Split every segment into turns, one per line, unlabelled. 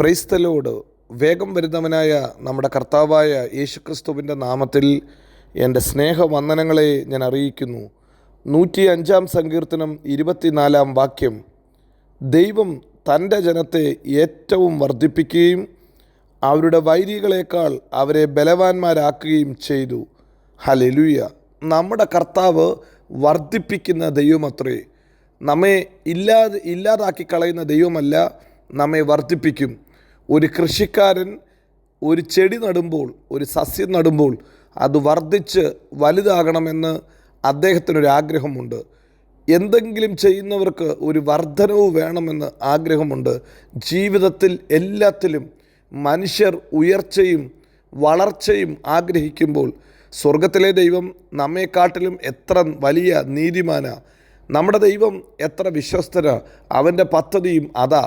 Praise the Lord വേഗം വരുന്നവനായ നമ്മുടെ കർത്താവായ യേശുക്രിസ്തുവിന്റെ നാമത്തിൽ എന്റെ സ്നേഹവന്ദനങ്ങളെ ഞാൻ അറിയിക്കുന്നു. നൂറ്റി അഞ്ചാം സങ്കീർത്തനം ഇരുപത്തിനാലാം വാക്യം. ദൈവം തന്റെ ജനത്തെ ഏറ്റവും വർദ്ധിപ്പിക്കുകയും അവരുടെ വൈരികളേക്കാൾ അവരെ ബലവാന്മാരാക്കുകയും ചെയ്തു. ഹലലുയ നമ്മുടെ കർത്താവ് വർദ്ധിപ്പിക്കുന്ന ദൈവമത്രേ. നമ്മെ ഇല്ലാതെ ഇല്ലാതാക്കി കളയുന്ന ദൈവമല്ല നമ്മെ വർദ്ധിപ്പിക്കും. ഒരു കൃഷിക്കാരൻ ഒരു ചെടി നടുമ്പോൾ ഒരു സസ്യം നടുമ്പോൾ അത് വർദ്ധിച്ച് വലുതാകണമെന്ന് അദ്ദേഹത്തിനൊരു ആഗ്രഹമുണ്ട്. എന്തെങ്കിലും ചെയ്യുന്നവർക്ക് ഒരു വർധനവ് വേണമെന്ന് ആഗ്രഹമുണ്ട്. ജീവിതത്തിൽ എല്ലാത്തിലും മനുഷ്യർ ഉയർച്ചയും വളർച്ചയും ആഗ്രഹിക്കുമ്പോൾ സ്വർഗത്തിലെ ദൈവം നമ്മെക്കാട്ടിലും എത്ര വലിയ നീതിമാന നമ്മുടെ ദൈവം എത്ര വിശ്വസ്തന അവന്റെ പദ്ധതിയും അതാ.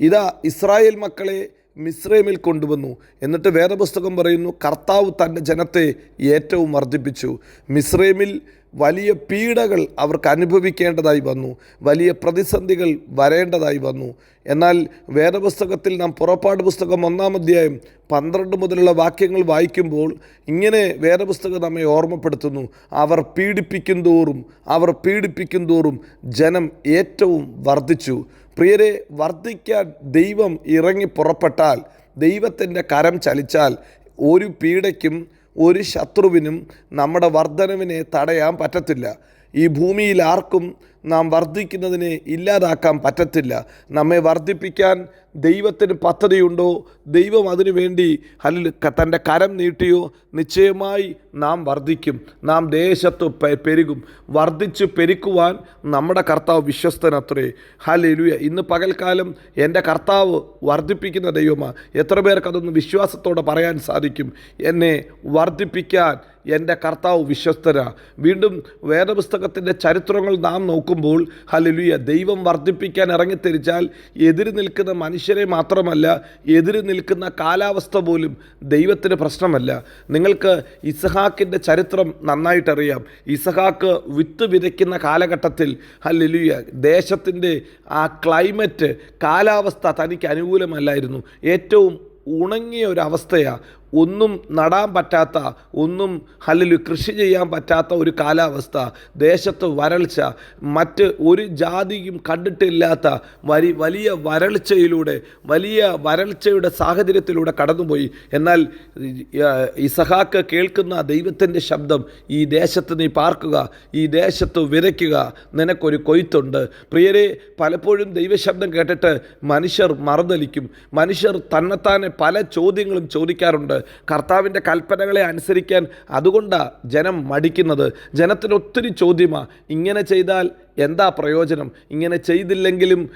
ഇതാ ഇസ്രായേൽ മക്കളെ മിസ്രൈമിൽ കൊണ്ടുവന്നു. എന്നിട്ട് വേദപുസ്തകം പറയുന്നു കർത്താവ് തന്റെ ജനത്തെ ഏറ്റവും വർദ്ധിപ്പിച്ചു. മിസ്രൈമിൽ വലിയ പീഡകൾ അവർക്ക് അനുഭവിക്കേണ്ടതായി വന്നു. വലിയ പ്രതിസന്ധികൾ വരേണ്ടതായി വന്നു. എന്നാൽ വേദപുസ്തകത്തിൽ നാം പുറപ്പാട് പുസ്തകം ഒന്നാം അധ്യായം പന്ത്രണ്ട് മുതലുള്ള വാക്യങ്ങൾ വായിക്കുമ്പോൾ ഇങ്ങനെ വേദപുസ്തകം നമ്മെ ഓർമ്മപ്പെടുത്തുന്നു. അവർ പീഡിപ്പിക്കും തോറും അവർ പീഡിപ്പിക്കും തോറും ജനം ഏറ്റവും വർദ്ധിച്ചു. പ്രിയരെ വർദ്ധിക്കാൻ ദൈവം ഇറങ്ങി പുറപ്പെട്ടാൽ ദൈവത്തിന്റെ കരം ചലിച്ചാൽ ഒരു പീഡയ്ക്കും ഒരു ശത്രുവിനും നമ്മുടെ വർധനവിനെ തടയാൻ പറ്റത്തില്ല. ഈ ഭൂമിയിൽ ആർക്കും നാം വർദ്ധിക്കുന്നതിനെ ഇല്ലാതാക്കാൻ പറ്റത്തില്ല. നമ്മെ വർദ്ധിപ്പിക്കാൻ ദൈവത്തിന് പദ്ധതിയുണ്ടോ? ദൈവം അതിനു വേണ്ടി അല്ല തന്റെ കരം നീട്ടിയോ? നിശ്ചയമായി നാം വർദ്ധിക്കും. നാം ദേശത്ത് പെരുകും. വർദ്ധിച്ച് പെരുക്കുവാൻ നമ്മുടെ കർത്താവ് വിശ്വസ്തനത്രേ. ഹല്ലേലൂയ. ഇന്ന് പകൽക്കാലം എന്റെ കർത്താവ് വർദ്ധിപ്പിക്കുന്ന ദൈവമാണ് എത്ര പേർക്കതൊന്ന് വിശ്വാസത്തോടെ പറയാൻ സാധിക്കും? എന്നെ വർദ്ധിപ്പിക്കാൻ എന്റെ കർത്താവ് വിശ്വസ്തര. വീണ്ടും വേദപുസ്തകത്തിന്റെ ചരിത്രങ്ങൾ നാം നോക്കുമ്പോൾ ഹല്ലേലൂയ ദൈവം വർദ്ധിപ്പിക്കാൻ ഇറങ്ങിത്തിരിച്ചാൽ എതിര് നിൽക്കുന്ന മനുഷ്യരെ മാത്രമല്ല എതിര് നിൽക്കുന്ന കാലാവസ്ഥ പോലും ദൈവത്തിന് പ്രശ്നമല്ല. നിങ്ങൾക്ക് ഇസഹാക്കിന്റെ ചരിത്രം നന്നായിട്ടറിയാം. ഇസഹാക്ക് വിത്ത് വിതയ്ക്കുന്ന കാലഘട്ടത്തിൽ ഹല്ലേലൂയ ദേശത്തിന്റെ ആ ക്ലൈമറ്റ് കാലാവസ്ഥ തനിക്ക് അനുകൂലമല്ലായിരുന്നു. ഏറ്റവും ഉണങ്ങിയ ഒരവസ്ഥയാണ് ഒന്നും നടാൻ പറ്റാത്ത ഒന്നും അല്ലെങ്കിൽ കൃഷി ചെയ്യാൻ പറ്റാത്ത ഒരു കാലാവസ്ഥ ദേശത്ത് വരൾച്ച മറ്റ് ഒരു ജാതിയും കണ്ടിട്ടില്ലാത്ത വരി വലിയ വരൾച്ചയിലൂടെ വലിയ വരൾച്ചയുടെ സാഹചര്യത്തിലൂടെ കടന്നുപോയി. എന്നാൽ ഇസഹാക്ക് കേൾക്കുന്ന ദൈവത്തിന്റെ ശബ്ദം ഈ ദേശത്ത് നീ പാർക്കുക ഈ ദേശത്ത് വിതയ്ക്കുക നിനക്കൊരു കൊയ്ത്തുണ്ട്. പ്രിയരെ പലപ്പോഴും ദൈവശബ്ദം കേട്ടിട്ട് മനുഷ്യർ മറുതലിക്കും. മനുഷ്യർ തന്നെത്താനെ പല ചോദ്യങ്ങളും ചോദിക്കാറുണ്ട്. കർത്താവിന്റെ കൽപ്പനകളെ അനുസരിക്കാൻ അതുകൊണ്ടാണ് ജനം മടിക്കുന്നത്. ജനത്തിന് ഒത്തിരി ചോദ്യമാണ് ഇങ്ങനെ ചെയ്താൽ എന്താ പ്രയോജനം? ഇങ്ങനെ ചെയ്തില്ലെങ്കിലും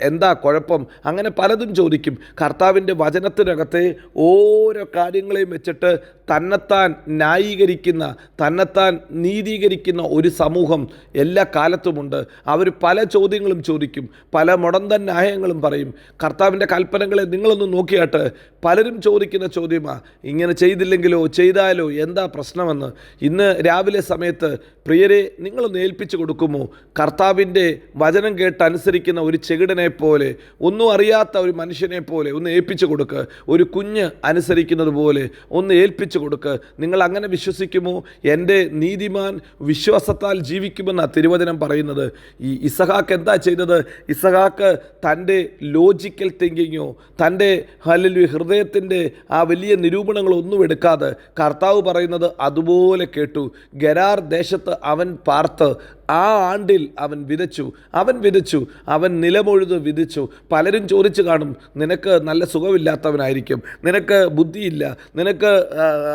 എന്താ കുഴപ്പം? അങ്ങനെ പലതും ചോദിക്കും. കർത്താവിന്റെ വചനത്തിനകത്തെ ഓരോ കാര്യങ്ങളെയും വെച്ചിട്ട് തന്നെത്താൻ ന്യായീകരിക്കുന്ന തന്നെത്താൻ നീതീകരിക്കുന്ന ഒരു സമൂഹം എല്ലാ കാലത്തുമുണ്ട് അവർ പല ചോദ്യങ്ങളും ചോദിക്കും. പല മുടന്തൻ ന്യായങ്ങളും പറയും. കർത്താവിന്റെ കൽപ്പനകളെ നിങ്ങളൊന്ന് നോക്കിയാട്ട് പലരും ചോദിക്കുന്ന ചോദ്യമാണ് ഇങ്ങനെ ചെയ്തില്ലെങ്കിലോ ചെയ്താലോ എന്താ പ്രശ്നമെന്ന്? ഇന്ന് രാവിലെ സമയത്ത് പ്രിയരെ നിങ്ങൾ ഏൽപ്പിച്ചു കൊടുക്കുമോ? കർത്താവിന്റെ വചനം കേട്ട് അനുസരിക്കുന്ന ഒരു ചെകിടനെ പോലെ ഒന്നും അറിയാത്ത ഒരു മനുഷ്യനെ പോലെ ഒന്ന് ഏൽപ്പിച്ചു കൊടുക്ക്. ഒരു കുഞ്ഞ് അനുസരിക്കുന്നത് പോലെ ഒന്ന് ഏൽപ്പിച്ചു കൊടുക്ക്. നിങ്ങൾ അങ്ങനെ വിശ്വസിക്കുമോ? എന്റെ നീതിമാൻ വിശ്വാസത്താൽ ജീവിക്കുമെന്നാണ് തിരുവചനം പറയുന്നത്. ഈ ഇസഹാക്ക് എന്താ ചെയ്തത്? ഇസഹാക്ക് തന്റെ ലോജിക്കൽ തിങ്കിങ്ങോ തന്റെ ഹല്ലേലൂയ ഹൃദയത്തിന്റെ ആ വലിയ നിരൂപണങ്ങളൊന്നും എടുക്കാതെ കർത്താവ് പറയുന്നത് അതുപോലെ കേട്ടു. ഗരാർ ദേശത്ത് അവൻ പാർത്ത് ആ ആണ്ടിൽ അവൻ വിതച്ചു അവൻ വിതച്ചു അവൻ നിലമൊഴുത് വിതച്ചു. പലരും ചോദിച്ചു കാണും നിനക്ക് നല്ല സുഖമില്ലാത്തവനായിരിക്കും നിനക്ക് ബുദ്ധിയില്ല നിനക്ക്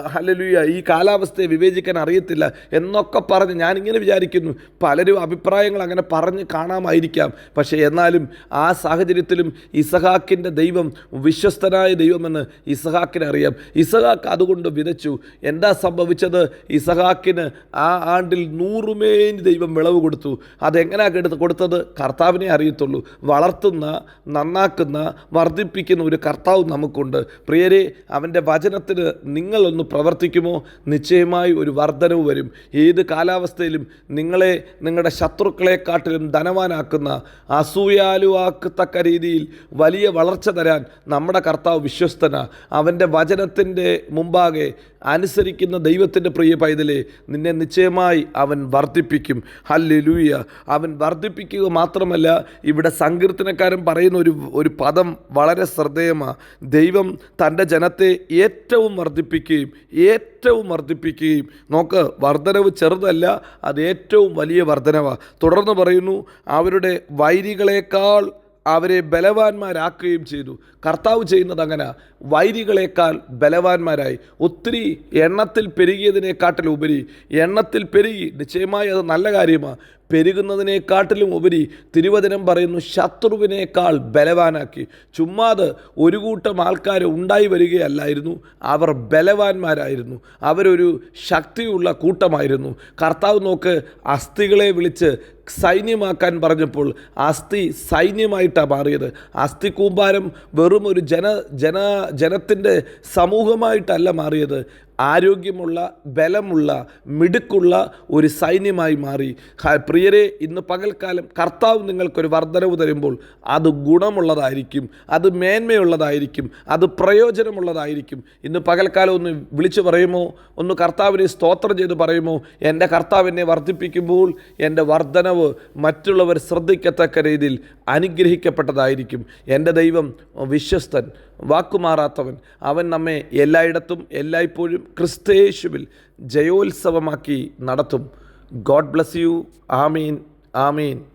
ഹലലുയ ഈ കാലാവസ്ഥയെ വിവേചിക്കാൻ അറിയത്തില്ല എന്നൊക്കെ പറഞ്ഞ് ഞാനിങ്ങനെ വിചാരിക്കുന്നു. പലരും അഭിപ്രായങ്ങൾ അങ്ങനെ പറഞ്ഞ് കാണാമായിരിക്കാം. പക്ഷേ എന്നാലും ആ സാഹചര്യത്തിലും ഇസഹാക്കിന്റെ ദൈവം വിശ്വസ്തനായ ദൈവമെന്ന് ഇസഹാക്കിന് അറിയാം. ഇസഹാക്ക് അതുകൊണ്ട് വിതച്ചു. എന്താ സംഭവിച്ചത്? ഇസഹാക്കിന് ആ ആണ്ടിൽ നൂറുമേൻ ദൈവം വിളവ് കൊടുത്തു. അതെങ്ങനെയാണ് എടുത്ത് കൊടുത്തത്? കർത്താവിനെ അറിയത്തുള്ളൂ. വളർത്തുന്ന നന്നാക്കുന്ന വർദ്ധിപ്പിക്കുന്ന ഒരു കർത്താവ് നമുക്കുണ്ട്. പ്രിയരെ അവന്റെ വചനത്തിന് നിങ്ങളൊന്ന് പ്രവർത്തിക്കുമോ? നിശ്ചയമായി ഒരു വർധനവ് വരും. ഏത് കാലാവസ്ഥയിലും നിങ്ങളെ നിങ്ങളുടെ ശത്രുക്കളെക്കാട്ടിലും ധനവാനാക്കുന്ന അസൂയാലുവാക്കത്തക്ക രീതിയിൽ വലിയ വളർച്ച തരാൻ നമ്മുടെ കർത്താവ് വിശ്വസ്തന. അവന്റെ വചനത്തിന്റെ മുമ്പാകെ അനുസരിക്കുന്ന ദൈവത്തിന്റെ പ്രിയ പൈതലെ നിന്നെ നിശ്ചയമായി അവൻ വർദ്ധിപ്പിക്കും. ഹല്ലേലൂയ. അവൻ വർദ്ധിപ്പിക്കുക മാത്രമല്ല ഇവിടെ സങ്കീർത്തനക്കാരൻ പറയുന്ന ഒരു ഒരു പദം വളരെ ശ്രദ്ധേയമാണ് ദൈവം തന്റെ ജനത്തെ ഏറ്റവും വർദ്ധിപ്പിക്കുകയും ഏറ്റവും വർദ്ധിപ്പിക്കുകയും. നോക്ക് വർധനവ് ചെറുതല്ല അത് ഏറ്റവും വലിയ വർധനവാണ് തുടർന്ന് പറയുന്നു അവരുടെ വൈരികളെക്കാൾ അവരെ ബലവാന്മാരാക്കുകയും ചെയ്തു. കർത്താവ് ചെയ്യുന്നത് അങ്ങനെ. വൈരികളെക്കാൾ ബലവാന്മാരായി. ഒത്തിരി എണ്ണത്തിൽ പെരുകിയതിനെക്കാട്ടിലുപരി എണ്ണത്തിൽ പെരുകി. നിശ്ചയമായി അത് നല്ല കാര്യമാണ് പെരുകുന്നതിനെക്കാട്ടിലും ഉപരി തിരുവചനം പറയുന്നു ശത്രുവിനേക്കാൾ ബലവാനാക്കി. ചുമ്മാത് ഒരു കൂട്ടം ആൾക്കാർ ഉണ്ടായി വരികയല്ലായിരുന്നു. അവർ ബലവാന്മാരായിരുന്നു. അവരൊരു ശക്തിയുള്ള കൂട്ടമായിരുന്നു. കർത്താവ് നോക്ക് അസ്ഥികളെ വിളിച്ച് സൈന്യമാക്കാൻ പറഞ്ഞപ്പോൾ അസ്ഥി സൈന്യമായിട്ടാണ് മാറിയത്. അസ്ഥി കൂമ്പാരം വെറും ഒരു ജന ജന ജനത്തിന്റെ സമൂഹമായിട്ടല്ല മാറിയത്. ആരോഗ്യമുള്ള ബലമുള്ള മിടുക്കുള്ള ഒരു സൈന്യമായി മാറി. പ്രിയരെ ഇന്ന് പകൽക്കാലം കർത്താവ് നിങ്ങൾക്കൊരു വർധനവ് തരുമ്പോൾ അത് ഗുണമുള്ളതായിരിക്കും അത് മേന്മയുള്ളതായിരിക്കും അത് പ്രയോജനമുള്ളതായിരിക്കും. ഇന്ന് പകൽക്കാലം ഒന്ന് വിളിച്ചു പറയുമോ? ഒന്ന് കർത്താവിനെ സ്തോത്രം ചെയ്ത് പറയുമോ? എന്റെ കർത്താവിനെ വർദ്ധിപ്പിക്കുമ്പോൾ എന്റെ വർധനവ് മറ്റുള്ളവർ ശ്രദ്ധിക്കത്തക്ക രീതിയിൽ അനുഗ്രഹിക്കപ്പെട്ടതായിരിക്കും. എന്റെ ദൈവം വിശ്വസ്തൻ വാക്കുമാറാത്തവൻ. അവൻ നമ്മെ എല്ലായിടത്തും എല്ലായ്പ്പോഴും ക്രിസ്തയേശുവിൽ ജയോത്സവമാക്കി നടത്തും. God bless you. Amin. Amin.